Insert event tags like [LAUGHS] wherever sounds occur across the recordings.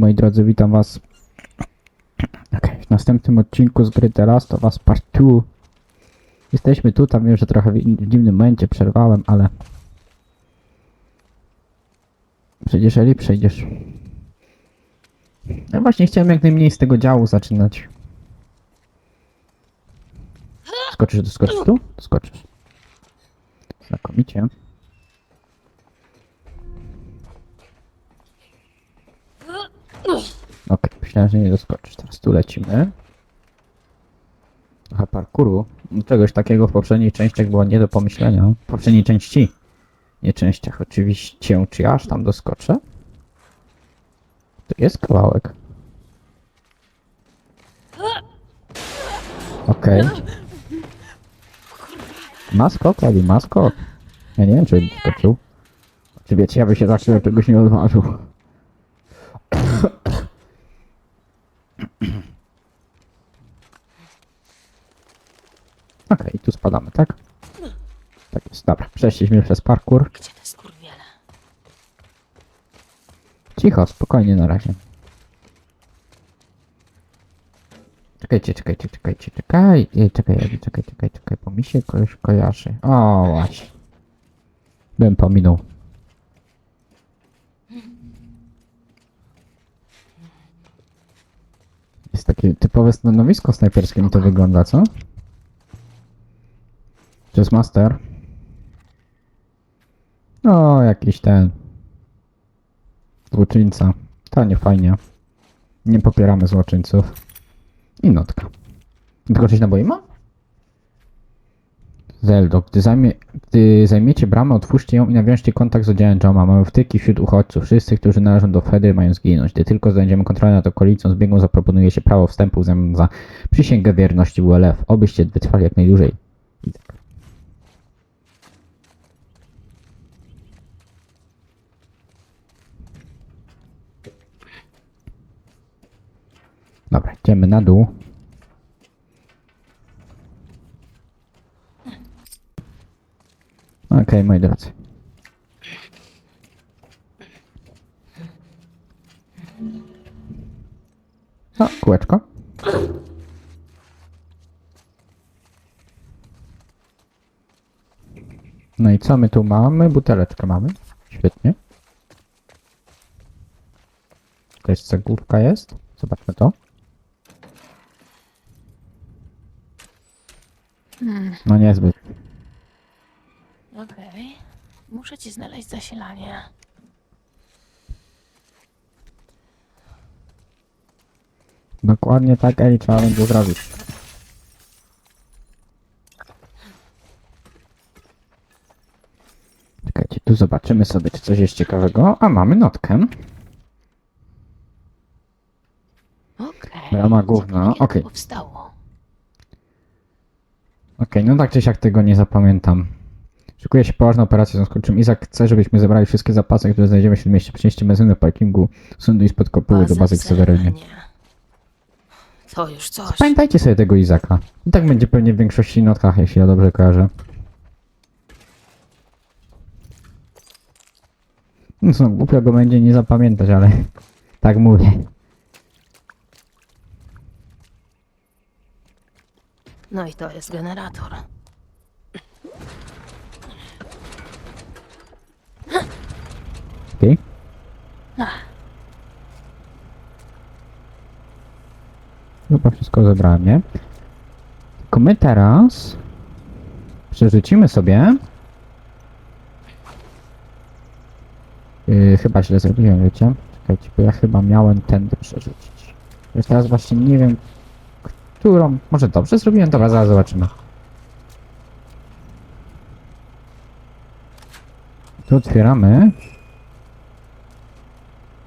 Moi drodzy, witam was okay, w następnym odcinku z gry The Last of Us Part 2. Jesteśmy tu, tam wiem, że trochę w, w dziwnym momencie przerwałem, ale... Przejdziesz Eli? Przejdziesz. Ja właśnie chciałem jak najmniej z tego działu zaczynać. Skoczysz, doskoczysz tu? Doskoczysz. Znakomicie. Okej, myślałem, że nie doskoczysz. Teraz tu lecimy. Trochę parkuru. No, Czegoś takiego w poprzedniej częściach było nie do pomyślenia. W poprzedniej części. Nie częściach oczywiście. Czy ja aż tam doskoczę? To jest kawałek. Okej. Maskot, Ali, maskot. Ja nie wiem, czy bym doskoczył. Czy wiecie, ja by się zawsze czegoś nie odważył. Okej, tu spadamy, tak? Tak jest, dobra. Przeszliśmy przez parkour. Gdzie te skurwiele? Cicho, spokojnie na razie. Czekajcie, czekajcie, czekajcie, czekaj, Ej, czekaj, czekaj, czekaj, czekaj, bo mi się kogoś kojarzy. O, właśnie. Bym pominął. Jest takie typowe stanowisko snajperskie mi to wygląda, co? To jest master. O, jakiś ten. Złoczyńca. To nie fajnie. Nie popieramy złoczyńców. I notka. Tylko coś naboi ma? Zeldo, gdy, zajmie, gdy zajmiecie bramę, otwórzcie ją i nawiążcie kontakt z oddziałem Joma. Mamy wtyki wśród uchodźców. Wszyscy, którzy należą do Fedy, mają zginąć. Gdy tylko znajdziemy kontrolę nad okolicą, zbiegłą zaproponuje się prawo wstępu w zamian za przysięgę wierności WLF. Obyście wytrwali jak najdłużej. I tak. Dobra, idziemy na dół. Okej, moi drodzy. O, kółeczko. No i co my tu mamy? Buteleczkę mamy. Świetnie. Jakaś cegłówka jest. Zobaczmy to. No niezbyt. Okej. Muszę ci znaleźć zasilanie. Dokładnie tak, Eli, trzeba będzie zrobić. Czekajcie, tu zobaczymy sobie, czy coś jest ciekawego. A, mamy notkę. Okej. Brama główna, Jak okej. powstało? Okej, no tak czy siak tego nie zapamiętam. Szykuje się poważna operacja, w związku z czym Izak chce, żebyśmy zebrali wszystkie zapasy, które znajdziemy w śródmieście. Przenieście benzyny w parkingu, sunduj spod kopuły do bazy. Serenie. To już coś. Pamiętajcie sobie tego Izaka. I tak będzie pewnie w większości notkach, jeśli ja dobrze kojarzę. No co, głupio go będzie nie zapamiętać, ale [LAUGHS] tak mówię. No i to jest generator. Okej? Chyba wszystko zebrałem, nie? Tylko my teraz przerzucimy sobie. Yy, chyba źle zrobiłem, wiecie? Czekajcie, bo ja chyba miałem tędy przerzucić. Już teraz właśnie nie wiem, którą. Może dobrze zrobiłem? Dobra, zaraz zobaczymy. Tu otwieramy.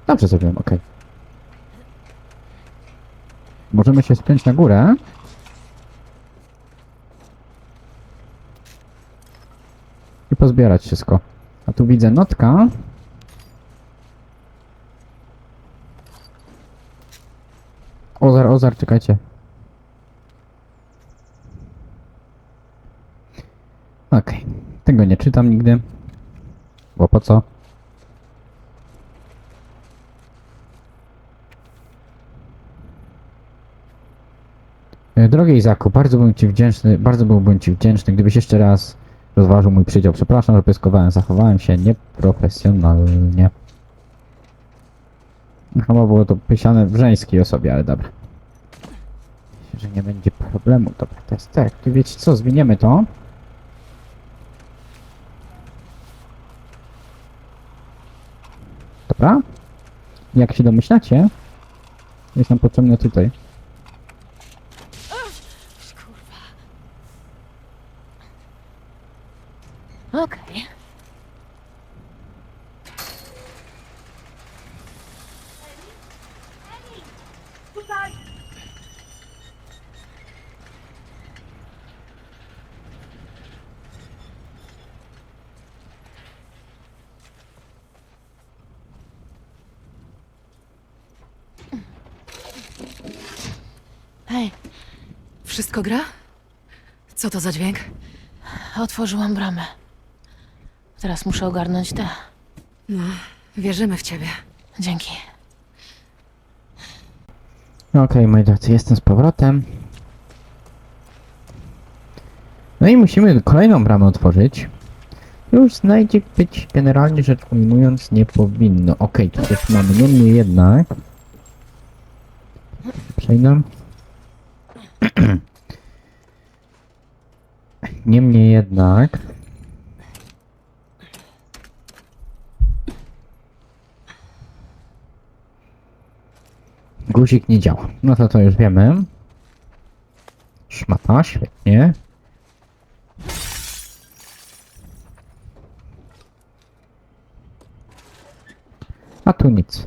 Dobrze zrobiłem, okej. Możemy się spiąć na górę. I pozbierać wszystko. A tu widzę notka. Ozar, Ozar, czekajcie. Okej, okay. tego nie czytam nigdy. Bo po co? E, drogi Izaku, bardzo bym ci wdzięczny, bardzo byłbym ci wdzięczny, gdybyś jeszcze raz rozważył mój przydział. Przepraszam, że pyskowałem, zachowałem się nieprofesjonalnie. Chyba było to pisane w żeńskiej osobie, ale dobra. Myślę, że nie będzie problemu. Dobra, to jest tak. Tu wiecie co, zmieniemy to. Dobra. Jak się domyślacie, jest nam potrzebne tutaj. Okej. Hej, Wszystko gra? Co to za dźwięk? otworzyłam bramę. Teraz muszę ogarnąć te. No, wierzymy w ciebie. Dzięki. Okej, moi drodzy, jestem z powrotem. No i musimy kolejną bramę otworzyć. Już znajdzie być generalnie rzecz ujmując nie powinno. Okej, tu też mamy, niemniej jednak. Przejdę. Niemniej jednak. Guzik nie działa. No to to już wiemy. Szmata, świetnie. A tu nic.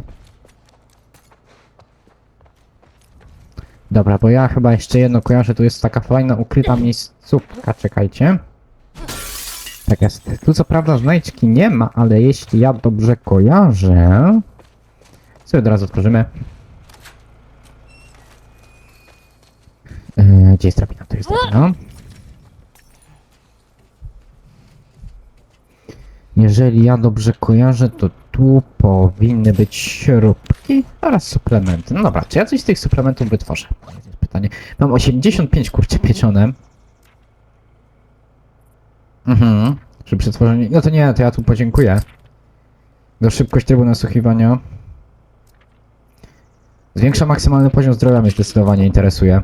Dobra, bo ja chyba jeszcze jedno kojarzę, tu jest taka fajna ukryta miejscówka, czekajcie. Tak jest. Tu co prawda znajdźki nie ma, ale jeśli ja dobrze kojarzę... Sobie od razu otworzymy. Eee, gdzie jest drabina? To jest drabina. Jeżeli ja dobrze kojarzę, to tu powinny być śrubki oraz suplementy. No dobra, czy ja coś z tych suplementów wytworzę? Pytanie. Mam 85 kurczę pieczone. Mhm. Przy przetworzeniu. No to nie, to ja tu podziękuję. Do szybkość trybu nasłuchiwania. Zwiększa maksymalny poziom zdrowia mnie zdecydowanie interesuje.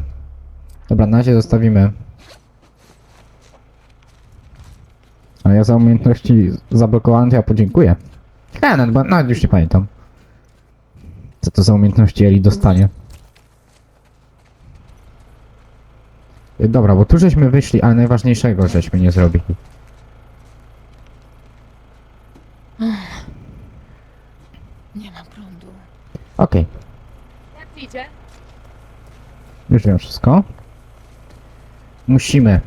Dobra, na razie zostawimy. A ja za umiejętności zablokowane to ja podziękuję. Nie, no, bo nawet już nie pamiętam. Co to za umiejętności Eli dostanie. Y, Dobra, bo tu żeśmy wyszli, ale najważniejszego żeśmy nie zrobili. Nie ma prądu. Okej. Jak idzie? Już wiem wszystko. Musimy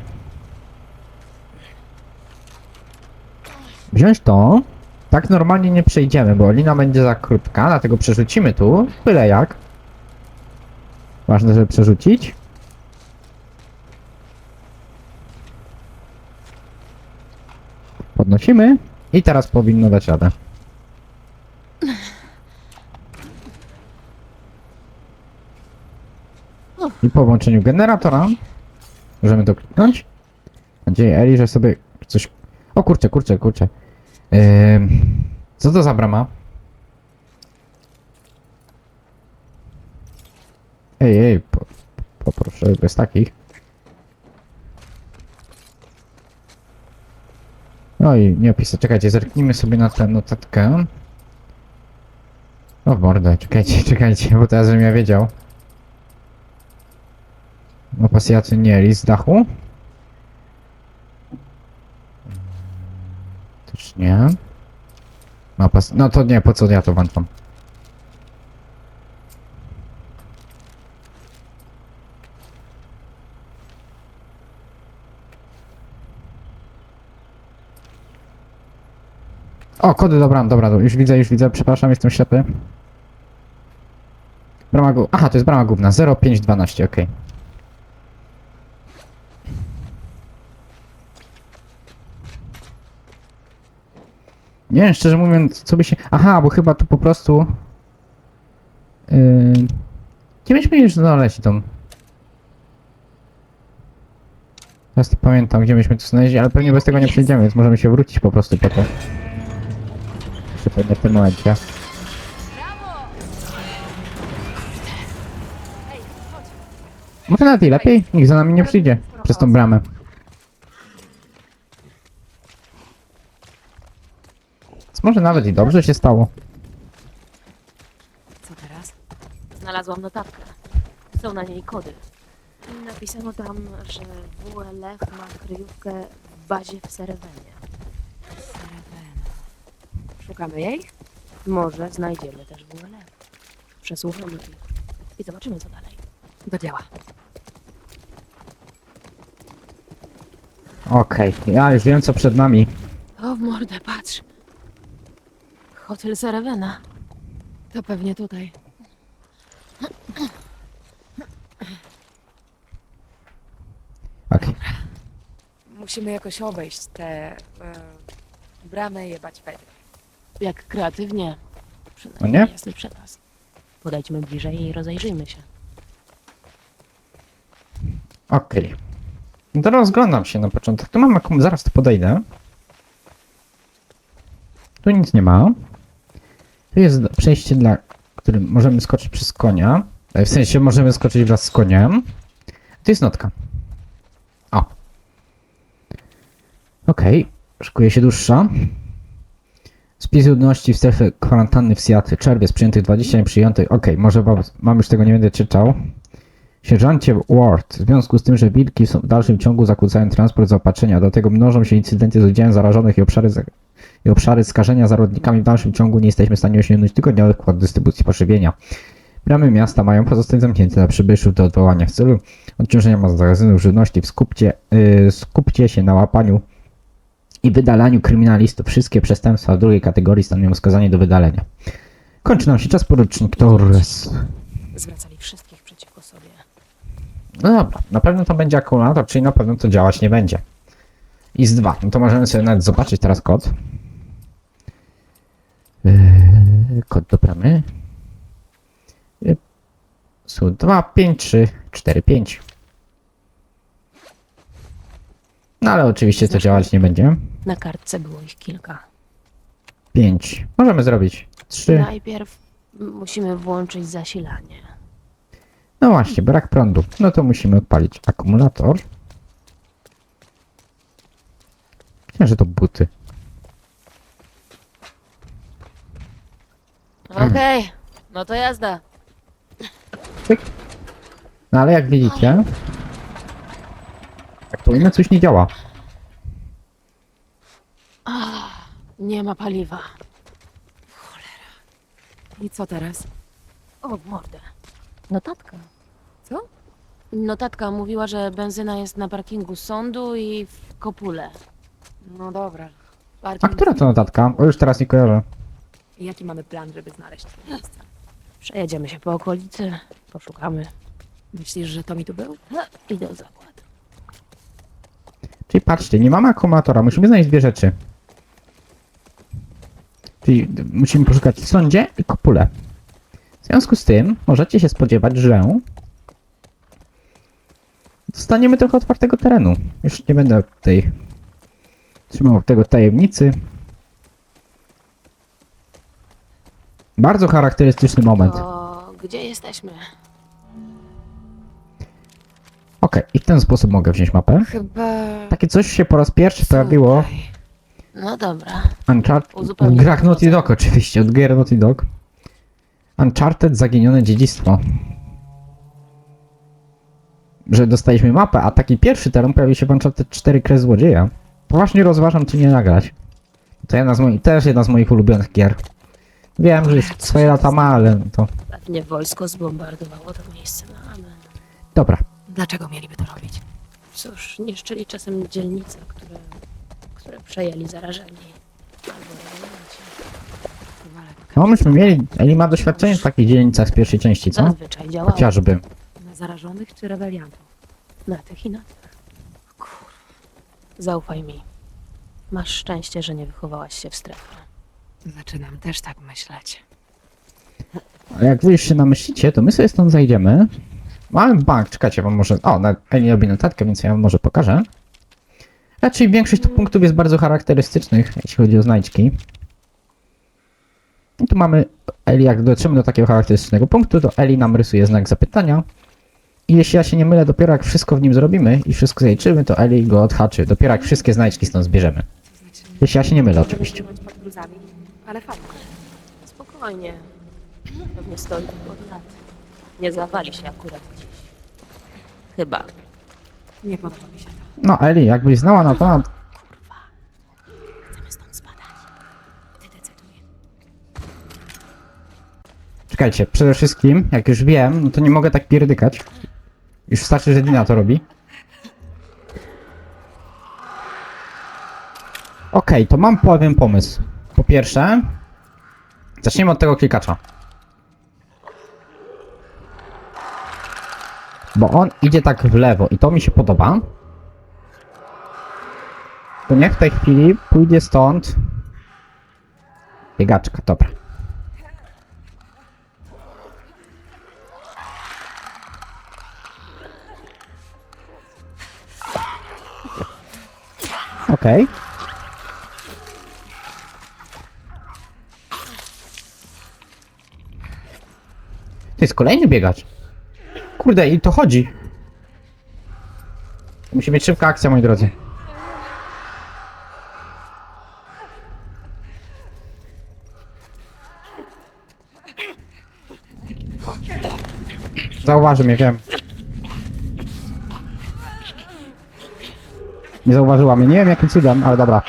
wziąć to. Tak normalnie nie przejdziemy, bo lina będzie za krótka, dlatego przerzucimy tu, byle jak. Ważne, żeby przerzucić. Podnosimy i teraz powinno dać radę. I po włączeniu generatora możemy to kliknąć. Mam nadzieję, Eli, że sobie coś... O kurczę, kurczę, kurczę. Co to za brama? Ej, ej, po, poproszę bez takich. Oj, nie opisać. Czekajcie, zerknijmy sobie na tę notatkę. O mordę, czekajcie, [LAUGHS] czekajcie, bo teraz żebym ja wiedział. No pasjaty nie, list z dachu. Też nie. Pas... no to nie, po co ja to włączam? O, kody dobra, dobra, już widzę, już widzę, przepraszam, jestem ślepy. Brama aha, to jest brama główna, 0512, okej. Nie wiem, szczerze mówiąc, co by się... Aha, bo chyba tu po prostu... Yy... Gdzie myśmy już znaleźli tą... Teraz nie pamiętam, gdzie myśmy to znaleźli, ale pewnie bez tego nie przejdziemy, więc możemy się wrócić po prostu po to. Jeszcze pewnie w tym momencie. Może i lepiej, nikt za nami nie przyjdzie przez tą bramę. Więc może nawet i dobrze się stało. Co teraz? Znalazłam notatkę. Są na niej kody. Napisano tam, że WLF ma kryjówkę w bazie w Serewenie. Serewena. Szukamy jej? Może znajdziemy też WLF. Przesłuchamy ich i zobaczymy, co dalej. Do dzieła. Okej, ja już wiem co przed nami. O, w mordę, patrz. Hotel Serewena. To pewnie tutaj. Okej. Musimy jakoś obejść te e, bramy jebać Fedy. Jak kreatywnie. No Przynajmniej nie? jasny przekaz. Podejdźmy bliżej i rozejrzyjmy się. Okej. No to rozglądam się na początek. Tu mam jaką... Zaraz tu podejdę. Tu nic nie ma. Tu jest przejście, dla którym możemy skoczyć przez konia. E, W sensie możemy skoczyć wraz z koniem. Tu jest notka. O. Okej. Szykuje się dłuższa. Spis ludności w strefie kwarantanny w Seattle. Czerwiec przyjętych 20 nieprzyjętych. Okej, może wam- mam już tego nie będę czytał. Sierżancie Ward, w związku z tym, że wilki w dalszym ciągu zakłócają transport zaopatrzenia, do tego mnożą się incydenty z udziałem zarażonych i obszary, za- i obszary skażenia zarodnikami w dalszym ciągu, nie jesteśmy w stanie osiągnąć tygodniowych kwot dystrybucji pożywienia. Bramy miasta mają pozostać zamknięte dla przybyszów do odwołania w celu odciążenia magazynów żywności. Skupcie, yy, skupcie się na łapaniu i wydalaniu kryminalistów. Wszystkie przestępstwa w drugiej kategorii stanowią skazanie do wydalenia. Kończy nam się czas porucznik Torres. Zwracali wszystkich przeciwko sobie. No dobra, na pewno to będzie akumulator, czyli na pewno to działać nie będzie. I z dwa, no to możemy sobie nawet zobaczyć teraz kod. Yy, kod do bramy. Yy, Są 2, 5, 3, 4, 5. No ale oczywiście to działać nie będzie. Na kartce było ich kilka. 5. Możemy zrobić 3. Najpierw musimy włączyć zasilanie. No właśnie, brak prądu. No to musimy odpalić akumulator. Myślę, że to buty. Okej, no to jazda. No ale jak widzicie, jak to inne coś nie działa. Nie ma paliwa. I co teraz? O, mordę. Notatka. Co? Notatka mówiła, że benzyna jest na parkingu sądu i w kopule. No dobra. A Parking. która to notatka? O już teraz nie kojarzę. Jaki mamy plan, żeby znaleźć to miejsce? Przejedziemy się po okolicy, poszukamy. Myślisz, że to mi tu był? No, idę w zakład. Czyli patrzcie, nie mamy akumulatora, musimy znaleźć dwie rzeczy. Czyli musimy poszukać w sądzie i kopule. W związku z tym możecie się spodziewać, że dostaniemy trochę otwartego terenu. Już nie będę tutaj trzymał tego tajemnicy. Bardzo charakterystyczny moment. To gdzie jesteśmy? Okej, i w ten sposób mogę wziąć mapę. Chyba. Takie coś się po raz pierwszy pojawiło Tutaj. No dobra. Uncharted, w Uzupełnię grach Naughty. Dog oczywiście, od gier Naughty Dog. Uncharted Zaginione Dziedzictwo. Że dostaliśmy mapę, a taki pierwszy teren pojawił się w Uncharted 4 Kres Złodzieja. Poważnie rozważam, czy nie nagrać. To jedna z moich, też jedna z moich ulubionych gier. Wiem, że jest swoje lata ma, ale to... Pewnie wojsko zbombardowało to miejsce, no ale... Dobra. Dlaczego mieliby to robić? Cóż, niszczyli czasem dzielnice, które, które przejęli zarażeni. Albo. No myśmy mieli, Eli ma doświadczenie w takich dzielnicach z pierwszej części, co? Zazwyczaj działało. Chociażby. Na zarażonych czy rebeliantów? Na tych i na tych. Zaufaj mi. Masz szczęście, że nie wychowałaś się w strefie. Zaczynam też tak myśleć. A jak wy już się namyślicie, to my sobie stąd zajdziemy. Mamy bank, czekajcie, wam może... O, na- Eli robi notatkę, więc ja wam może pokażę. Raczej większość to punktów jest bardzo charakterystycznych, jeśli chodzi o znajdźki. I tu mamy Eli, jak dotrzemy do takiego charakterystycznego punktu, to Eli nam rysuje znak zapytania. I jeśli ja się nie mylę, dopiero jak wszystko w nim zrobimy i wszystko zaliczymy, to Eli go odhaczy. Dopiero jak wszystkie znajdźki stąd zbierzemy. Jeśli ja się nie mylę, oczywiście. Ale fajnie. Spokojnie. Pewnie stoi tu od lat. Nie zawali się akurat dziś. Chyba. Nie podoba mi się to. No Eli, jakbyś znała na temat... Chcemy stąd spadać. Ty decyduj. Czekajcie, przede wszystkim, jak już wiem, no to nie mogę tak pierdykać. Już wystarczy, że Dina to robi. Okej, to mam pewien pomysł. Po pierwsze, zaczniemy od tego klikacza. Bo on idzie tak w lewo i to mi się podoba. To niech w tej chwili pójdzie stąd biegaczka, dobra. Okej. To jest kolejny biegacz. Kurde, i to chodzi. Musi być szybka akcja, moi drodzy. Zauważy mnie, wiem. Nie zauważyła mnie. Nie wiem jakim cudem, ale dobra.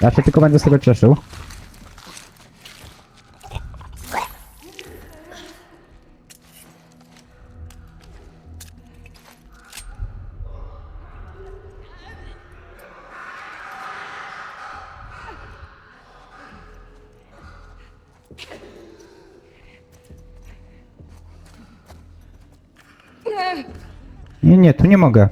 Ja się tylko będę z tego cieszył. Nie, mogę.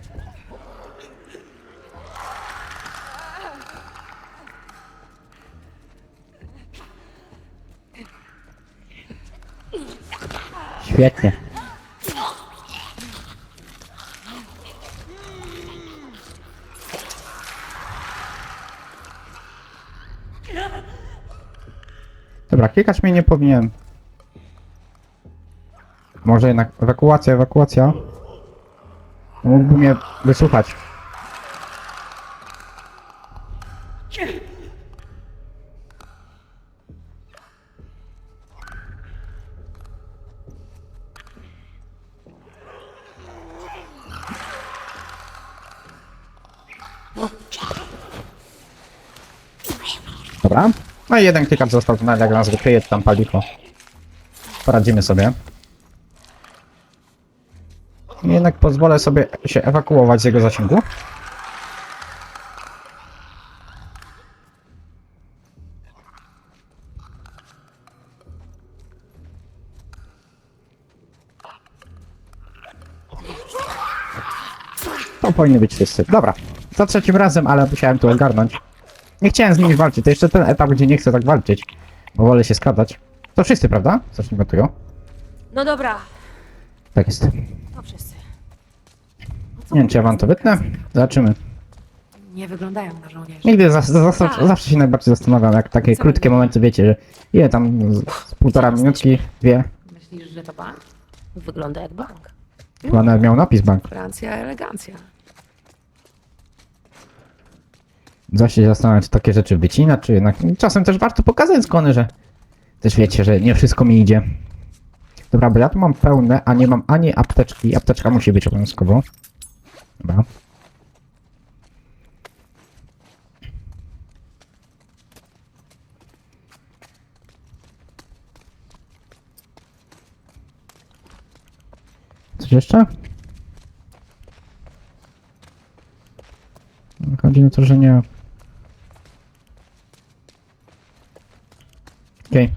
Świetnie. Dobra, klikać mnie nie powinien. Może jednak ewakuacja, ewakuacja. Mógłby mnie wysłuchać. Dobra. No i jeden klikacz został, nawet jak nas wykryje, tam paliko. Poradzimy sobie. Jednak pozwolę sobie się ewakuować z jego zasięgu. To powinny być wszyscy. Dobra. Za trzecim razem, ale musiałem tu ogarnąć. Nie chciałem z nimi walczyć. To jeszcze ten etap, gdzie nie chcę tak walczyć. Bo wolę się skradać. To wszyscy, prawda? Zacznijmy od tego. No dobra, Tak jest. to wszyscy. Co Nie wiem, czy ja wam to wytnę. Zobaczymy. Nie wyglądają na żołnierzy. Nigdy zas- zas- zawsze się najbardziej zastanawiam, jak takie krótkie momenty, wiecie, że ile tam z, z półtora minutki, dwie, Myślisz, że to bank? Wygląda jak bank. chyba nawet miał napis bank. Francja, elegancja. Zawsze się zastanawiam, czy takie rzeczy wycina, czy jednak czasem też warto pokazać skony, że też wiecie, że nie wszystko mi idzie. Dobra, bo ja tu mam pełne, a nie mam ani apteczki. Apteczka musi być obowiązkowo. Dobra. Coś jeszcze? Chodzi o to, że nie. Okej.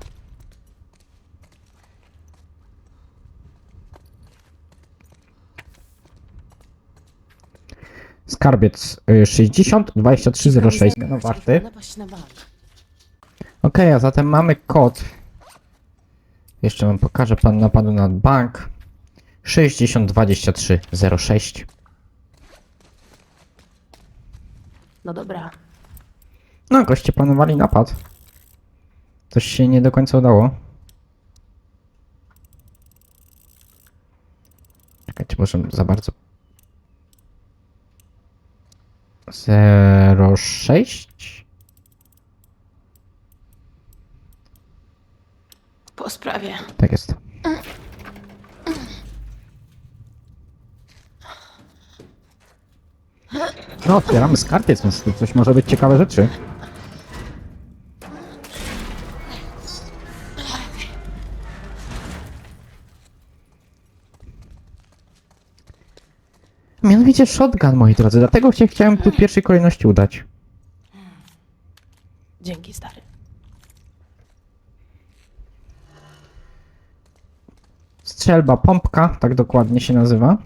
Skarbiec y, 60 2306 no warty. Napaść na bank. Okej, a zatem mamy kod. Jeszcze wam pokażę pan napadu na bank. 60 23 06. No dobra. No, goście planowali napad. Coś się nie do końca udało. Czekajcie, może za bardzo. 06? Po sprawie. Tak jest. No, otwieramy skarbiec, więc tu coś może być ciekawe rzeczy. Mianowicie shotgun, moi drodzy, dlatego się chciałem tu w pierwszej kolejności udać. Dzięki, stary. Strzelba pompka, tak dokładnie się nazywa.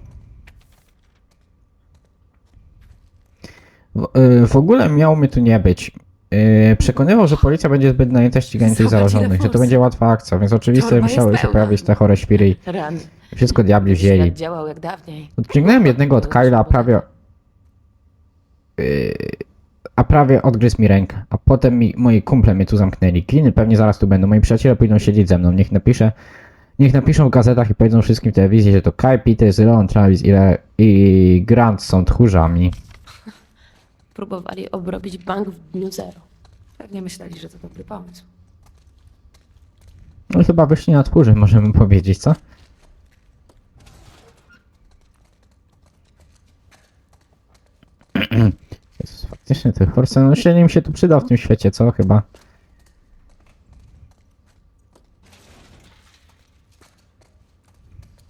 W, y, w ogóle miało mnie tu nie być. Y, Przekonywał, że policja będzie zbyt najęta ściganie tych zarażonych, że to będzie łatwa akcja, więc oczywiście Torba musiały jest się pełna. pojawić te chore świry Ran. i wszystko diabli wzięli. Świat działał jak dawniej. Odciągnąłem jednego od Kyla, a prawie... Yy, a prawie odgryzł mi rękę. A potem mi, moi kumple mnie tu zamknęli. Kliny pewnie zaraz tu będą. Moi przyjaciele pójdą siedzieć ze mną. Niech napiszę... Niech napiszą w gazetach i powiedzą wszystkim w telewizji, że to Kyle Peters, Leon Travis i, Le- i Grant są tchórzami. Próbowali obrobić bank w dniu zero. Pewnie myśleli, że to dobry pomysł. No i chyba wyszli na tchórzy, możemy powiedzieć, co? [CLEARS THROAT] Jezus, faktycznie ten Horse, no średnio mi się tu przyda w tym świecie, co? Chyba.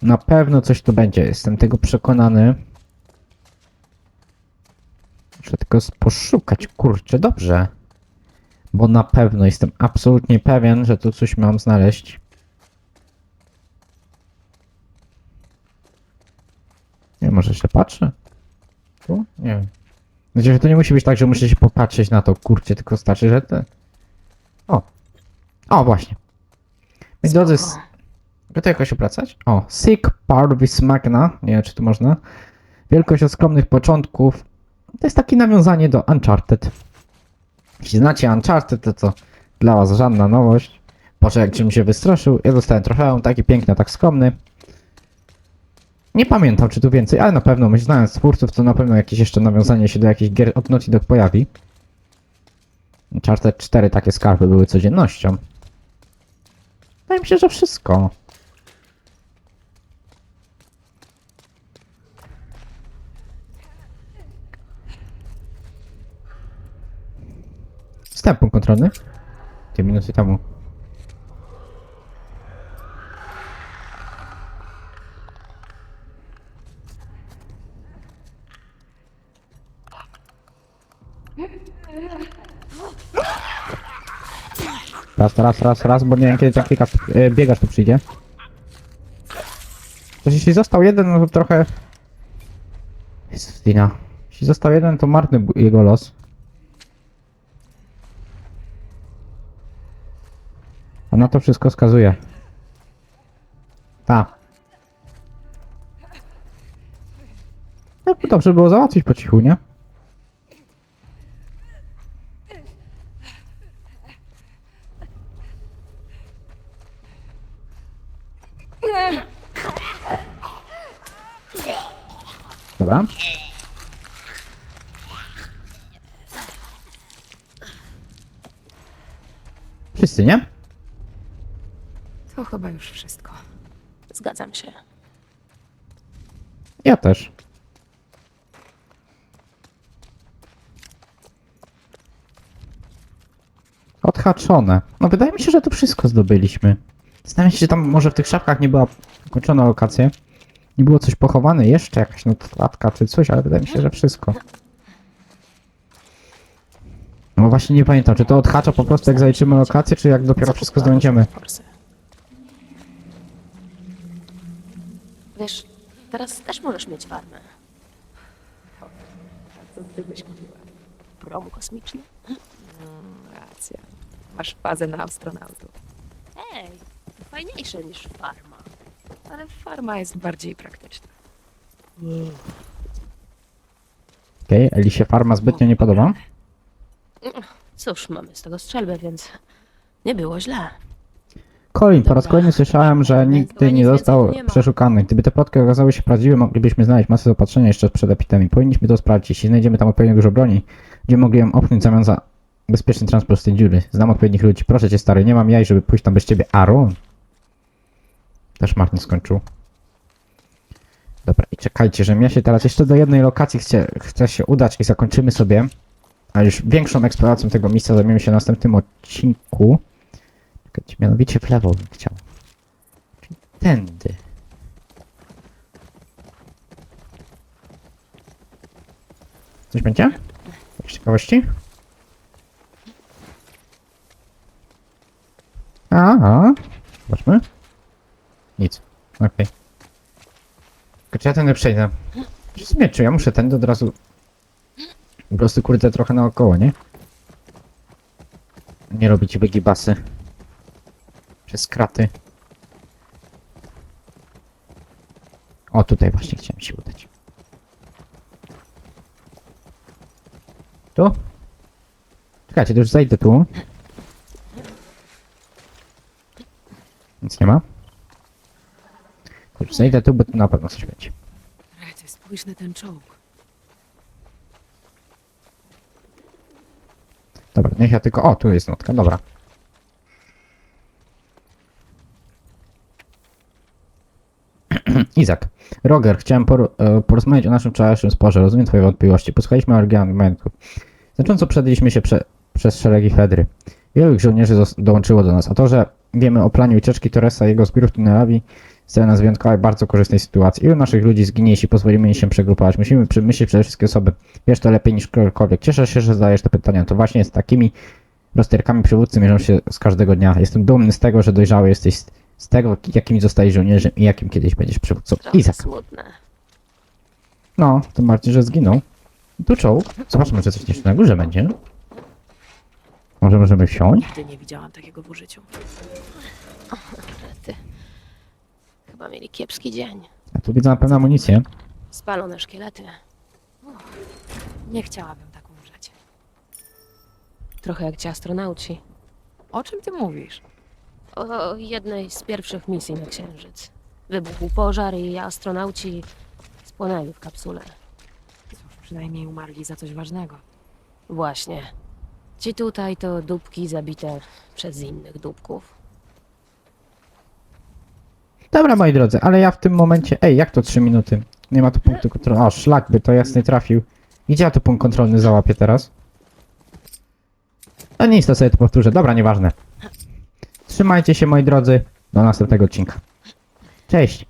Na pewno coś tu będzie, jestem tego przekonany. Muszę tylko poszukać, kurczę, dobrze. Bo na pewno jestem absolutnie pewien, że tu coś mam znaleźć. Nie, może jeszcze patrzę? Tu? Nie wiem. Znaczy, że to nie musi być tak, że muszę się popatrzeć na to, kurczę, tylko starczy, że te... O! O, właśnie. Moi drodzy, by to jakoś opracać? O, Sick Parvis Magna. Nie wiem, czy to można. Wielkość od skromnych początków. To jest takie nawiązanie do Uncharted. Jeśli znacie Uncharted, to co dla was żadna nowość. Boże, jak czym się wystraszył. Ja dostałem trochę, taki piękny, tak skromny. Nie pamiętam, czy tu więcej, ale na pewno, myślę, znając twórców, to na pewno jakieś jeszcze nawiązanie się do jakichś gier od Naughty Dog pojawi. Uncharted 4 takie skarby były codziennością. Wydaje mi się, że wszystko. Wstęp punkt kontrolny. Dwie minuty temu. Raz, raz, raz, raz, bo nie wiem kiedy tak e, biegasz tu przyjdzie. Też jeśli został jeden, no to trochę... Jezus, Dina. Jeśli został jeden, to marny jego los. A na to wszystko wskazuje. Ta. No, dobrze było załatwić po cichu, nie? Dobra. Wszyscy, nie? To chyba już wszystko. Zgadzam się. Ja też. Odhaczone. No wydaje mi się, że to wszystko zdobyliśmy. Zastanawiam się, czy tam może w tych szafkach nie była kończona lokacja. Nie było coś pochowane, jeszcze jakaś notatka czy coś, ale wydaje mi się, że wszystko. No właśnie nie pamiętam, czy to odhacza po prostu jak zaliczymy lokację, czy jak dopiero wszystko zdobędziemy. Wiesz, teraz też możesz mieć farmę. Co ty byś mówiła? Promu kosmiczny. Racja. Masz fazę na astronautów. Ej, fajniejsze niż farma. Ale farma jest bardziej praktyczna. Okej, Eli się farma zbytnio nie podoba. Cóż, mamy z tego strzelbę, więc nie było źle. Colin, po raz kolejny słyszałem, że nigdy nie został przeszukany. Gdyby te plotki okazały się prawdziwe, moglibyśmy znaleźć masę do opatrzenia jeszcze przed epidemią. Powinniśmy to sprawdzić. Jeśli znajdziemy tam odpowiednio dużo broni, będziemy mogli ją opchnąć w zamian za bezpieczny transport z tej dziury. Znam odpowiednich ludzi. Proszę cię, stary, nie mam jaj, żeby pójść tam bez ciebie. Aaron! Też marnie skończył. Dobra, i czekajcie, że ja się teraz jeszcze do jednej lokacji chcę, chcę się udać i zakończymy sobie. A już większą eksploracją tego miejsca zajmiemy się w następnym odcinku. Czekajcie, mianowicie w lewo bym chciał. Czyli tędy. Coś będzie? Z ciekawości? A, a. Zobaczmy. Nic. Okej. Tylko czy ja tędy przejdę? Sumie, czy ja muszę tędy od razu... Po prostu kurde trochę naokoło, nie? Nie robić wygibasy. Przez kraty. O, tutaj właśnie chciałem się udać. Tu? Czekajcie, to już zajdę tu. Nic nie ma. To już zajdę tu, bo tu na pewno coś będzie. Rety, spójrz na ten czołg. Dobra, niech ja tylko... O, tu jest notka, dobra. [CLEARS THROAT] Izak. Roger, chciałem por, e, porozmawiać o naszym wczorajszym sporze. Rozumiem twoje wątpliwości. Posłuchaliśmy argumentów. Znacząco przedliśmy się prze, przez szeregi Fedry. Wielu żołnierzy dołączyło do nas. A to, że wiemy o planie ucieczki Torresa i jego zbiorów tunelami, stawia nas w wyjątkowej, bardzo korzystnej sytuacji. Ilu naszych ludzi zginie, jeśli pozwolimy im się przegrupować? Musimy przemyśleć przede wszystkim osoby. Wiesz to lepiej niż ktokolwiek. Cieszę się, że zadajesz te pytania. To właśnie z takimi rozterkami przywódcy mierzą się z każdego dnia. Jestem dumny z tego, że dojrzały jesteś z, tego, jakimi zostajesz żołnierzem i jakim kiedyś będziesz przywódcą. Trochę Izak. smutne. No, to bardziej, że zginął. Tu czołg. Zobaczmy, czy coś jeszcze na górze będzie. Może możemy wsiąść? Nigdy nie widziałam takiego w użyciu. Ty. Chyba mieli kiepski dzień. A tu widzę na pewno amunicję. Spalone szkielety. Nie chciałabym tak umrzeć. Trochę jak ci astronauci. O czym ty mówisz? O jednej z pierwszych misji na Księżyc. Wybuchł pożar i astronauci spłonęli w kapsule. Cóż, przynajmniej umarli za coś ważnego. Właśnie. Ci tutaj to dupki zabite przez innych dupków. Dobra, moi drodzy, ale ja w tym momencie... Ej, jak to 3 minuty? Nie ma tu punktu kontrolnego. O, szlak by to jasny trafił. Gdzie ja tu punkt kontrolny załapię teraz? A nic, to sobie to powtórzę. Dobra, nieważne. Trzymajcie się, moi drodzy. Do następnego odcinka. Cześć!